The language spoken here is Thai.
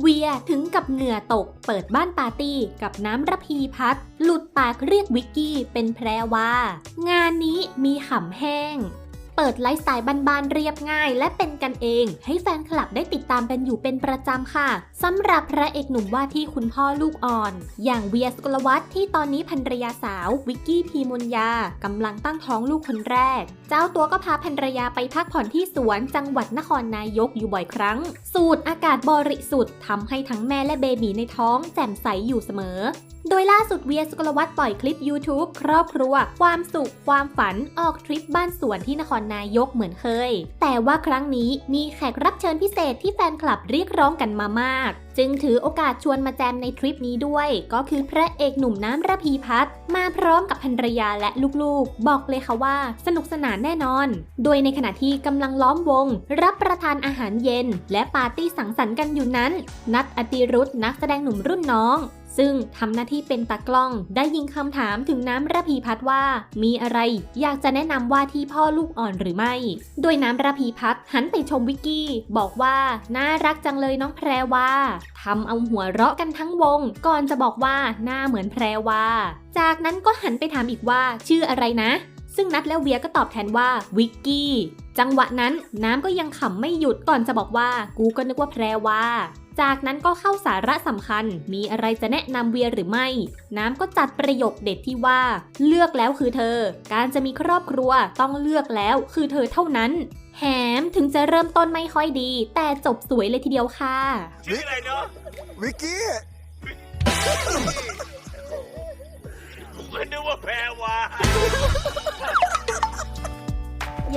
เวียถึงกับเหงื่อตกเปิดบ้านปาร์ตี้กับน้ำระพีพัดหลุดปากเรียกวิกกี้เป็นแพรวางานนี้มีขำแห้ง เปิดไลฟ์สไตล์บานๆเรียบง่าย และเป็นกันเอง ให้แฟนคลับได้ติดตามกันอยู่เป็นประจำค่ะสำหรับพระเอกหนุ่มว่าที่คุณพ่อลูกอ่อน อย่างเวียสกลวัตที่ตอนนี้ภรรยาสาว วิกกี้พีมนยากำลังตั้งท้องลูกคนแรก เจ้าตัวก็พาภรรยาไปพักผ่อนที่สวนจังหวัดนครนายกอยู่บ่อยครั้ง สูดอากาศบริสุทธิ์ทำให้ทั้งแม่และเบบีในท้องแจ่มใสอยู่เสมอ โดยล่าสุดเวียสุกลวัตปล่อยคลิป YouTube ครอบครัว ความสุข ความฝันออกทริปบ้านสวนที่นครนายกเหมือนเคย แต่ว่าครั้งนี้มีแขกรับเชิญพิเศษที่แฟนคลับเรียกร้องกันมามาก จึงถือโอกาสชวนมาแจมในทริปนี้ด้วย ก็คือพระเอกหนุ่มน้ำระพีพัฒน์มาพร้อมกับภรรยาและลูกๆ บอกเลยค่ะว่าสนุกสนานแน่นอน โดยในขณะที่กำลังล้อมวง รับประทานอาหารเย็น และปาร์ตี้สังสรรค์กันอยู่นั้น นัทอติรุธนักแสดงหนุ่มรุ่นน้อง ซึ่งทำหน้าที่เป็นตากล้อง ได้ยิงคำถามถึงน้ำระพีพัฒว่า มีอะไรอยากจะแนะนำว่าที่พ่อลูกอ่อนหรือไม่ โดยน้ำระพีพัฒหันไปชมวิกกี้ บอกว่าน่ารักจังเลยน้องแพรวาทำเอาหัวเราะกันทั้งวง ก่อนจะบอกว่าหน้าเหมือนแพรวาจากนั้นก็หันไปถามอีกว่าชื่ออะไรนะ ซึ่งนัดและเวียก็ตอบแทนว่าวิกกี้จังหวะนั้นน้ำก็ยังขำไม่หยุดก่อนจะบอกว่า กูก็นึกว่าแพรวา จากนั้นก็เข้าสาระสำคัญ มีอะไรจะแนะนำเวียหรือไม่ น้ำก็จัดประโยคเด็ดที่ว่า เลือกแล้วคือเธอ การจะมีครอบครัวต้องเลือกแล้วคือเธอเท่านั้นแถมถึงจะเริ่มต้นไม่ค่อยดี แต่จบสวยเลยทีเดียวค่ะ ชื่ออะไรเนาะวิกกี้